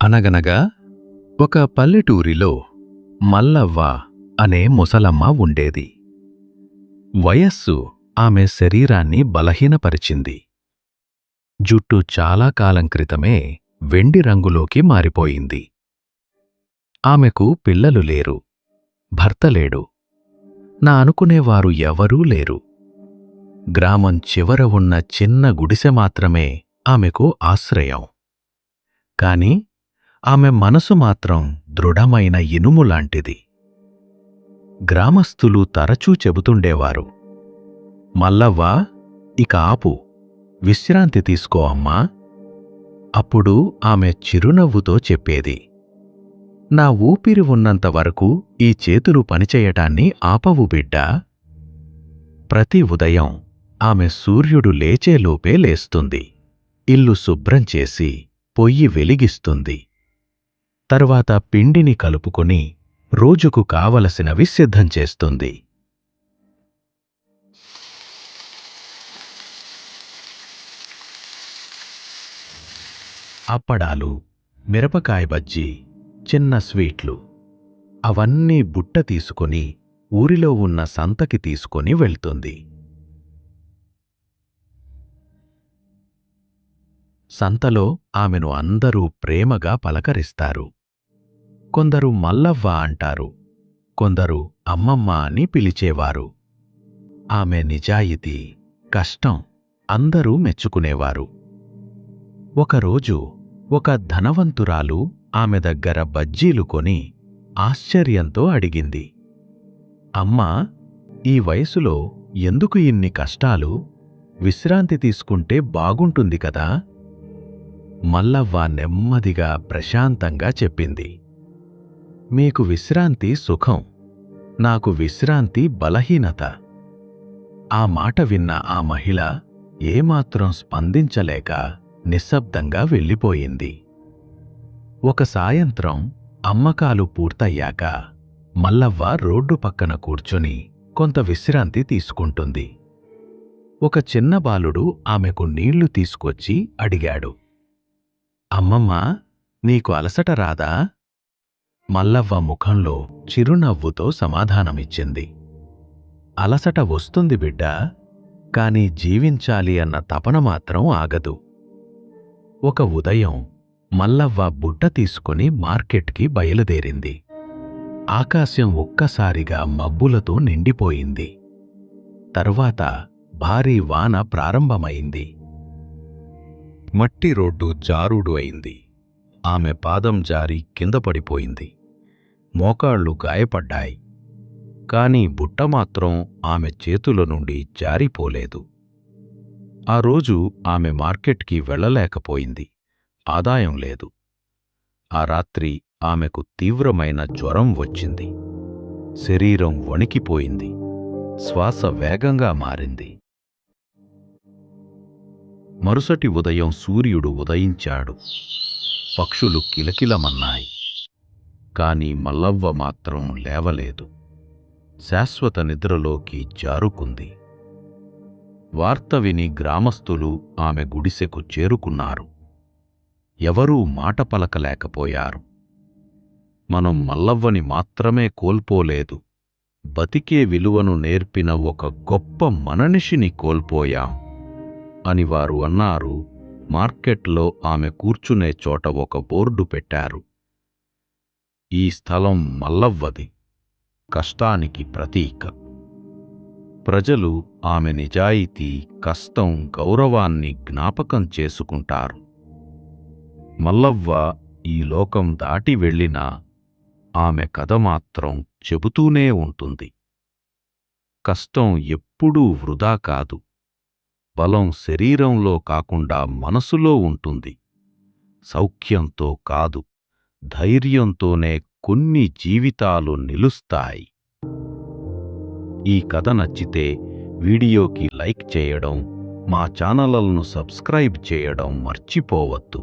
అనగనగా ఒక పల్లెటూరిలో మల్లవ్వ అనే ముసలమ్మ ఉండేది. వయస్సు ఆమె శరీరాన్ని బలహీనపరిచింది. జుట్టు చాలా కాలం క్రితమే వెండి రంగులోకి మారిపోయింది. ఆమెకు పిల్లలు లేరు భర్త లేడు. నా అనుకునేవారు ఎవరూ లేరు. గ్రామం చివర ఉన్న చిన్న గుడిసె మాత్రమే ఆమెకు ఆశ్రయం. కాని ఆమె మనసు మాత్రం దృఢమైన ఇనుము లాంటిది. గ్రామస్థులు తరచూ చెబుతుండేవారు మల్లవ్వ ఇక ఆపు విశ్రాంతి తీసుకో అమ్మా అప్పుడు ఆమె చిరునవ్వుతో చెప్పేది. నా ఊపిరి ఉన్నంత వరకు ఈ చేతులు పనిచేయటాన్ని ఆపవు బిడ్డా. ప్రతి ఉదయం ఆమె సూర్యుడు లేచేలోపే లేస్తుంది. ఇల్లు శుభ్రం చేసి పొయ్యి వెలిగిస్తుంది. తరువాత పిండిని కలుపుకొని రోజుకు కావలసినవి సిద్ధం చేస్తుంది. అప్పడాలు మిరపకాయ బజ్జీ చిన్న స్వీట్లు అవన్నీ బుట్ట తీసుకొని ఊరిలో ఉన్న సంతకి తీసుకొని వెళ్తుంది. సంతలో ఆమెను అందరూ ప్రేమగా పలకరిస్తారు. కొందరు మల్లవ్వ అంటారు. కొందరు అమ్మమ్మ అని పిలిచేవారు. ఆమె నిజాయితీ కష్టం అందరూ మెచ్చుకునేవారు. ఒకరోజు ఒక ధనవంతురాలు ఆమె దగ్గర బజ్జీలు కొని ఆశ్చర్యంతో అడిగింది. అమ్మా ఈ వయసులో ఎందుకు ఇన్ని కష్టాలు? విశ్రాంతి తీసుకుంటే బాగుంటుంది కదా? మల్లవ్వ నెమ్మదిగా ప్రశాంతంగా చెప్పింది. మీకు విశ్రాంతి సుఖం. నాకు విశ్రాంతి బలహీనత. ఆ మాట విన్న ఆ మహిళ ఏమాత్రం స్పందించలేక నిశ్శబ్దంగా వెళ్ళిపోయింది. ఒక సాయంత్రం అమ్మకాలు పూర్తయ్యాక మల్లవ్వ రోడ్డు పక్కన కూర్చొని కొంత విశ్రాంతి తీసుకుంటుంది. ఒక చిన్న బాలుడు ఆమెకు నీళ్ళు తీసుకొచ్చి అడిగాడు. అమ్మమ్మ నీకు అలసట రాదా? మల్లవ్వ ముఖంలో చిరునవ్వుతో సమాధానమిచ్చింది. అలసట వస్తుంది బిడ్డా కాని జీవించాలి అన్న తపన మాత్రం ఆగదు. ఒక ఉదయం మల్లవ్వ బుట్ట తీసుకుని మార్కెట్కి బయలుదేరింది. ఆకాశం ఒక్కసారిగా మబ్బులతో నిండిపోయింది. తరువాత భారీ వాన ప్రారంభమైంది. మట్టి రోడ్డు జారుడు అయింది. ఆమె పాదం జారి కింద పడిపోయింది. మోకాళ్ళు గాయపడ్డాయి. కాని బుట్ట మాత్రం ఆమె చేతుల నుండి జారిపోలేదు. ఆ రోజు ఆమె మార్కెట్కి వెళ్ళలేకపోయింది. ఆదాయం లేదు. ఆ రాత్రి ఆమెకు తీవ్రమైన జ్వరం వచ్చింది. శరీరం వణికిపోయింది. శ్వాస వేగంగా మారింది. మరుసటి ఉదయం సూర్యుడు ఉదయించాడు. పక్షులు కిలకిలమన్నాయి. కాని మల్లవ్వ మాత్రం లేవలేదు. శాశ్వత నిద్రలోకి జారుకుంది. వార్త విని గ్రామస్థులు ఆమె గుడిసెకు చేరుకున్నారు. ఎవరూ మాట పలకలేకపోయారు. మనం మల్లవ్వని మాత్రమే కోల్పోలేదు. బతికే విలువను నేర్పిన ఒక గొప్ప మననిషిని కోల్పోయాం. అని వారు అన్నారు. మార్కెట్లో ఆమె కూర్చునే చోట ఒక బోర్డు పెట్టారు. ఈ స్థలం మల్లవ్వది. కష్టానికి ప్రతీక. ప్రజలు ఆమె నిజాయితీ కష్టం గౌరవాన్ని జ్ఞాపకం చేసుకుంటారు. మల్లవ్వ ఈ లోకం దాటి వెళ్ళినా ఆమె కథ మాత్రం చెబుతూనే ఉంటుంది. కష్టం ఎప్పుడూ వృధా కాదు. బలం శరీరంలో కాకుండా మనసులో ఉంటుంది. సౌఖ్యంతో కాదు ధైర్యంతోనే కొన్ని జీవితాలు నిలుస్తాయి. ఈ కథ నచ్చితే వీడియోకి లైక్ చేయడం మా ఛానళ్ళను సబ్స్క్రైబ్ చేయడం మర్చిపోవద్దు.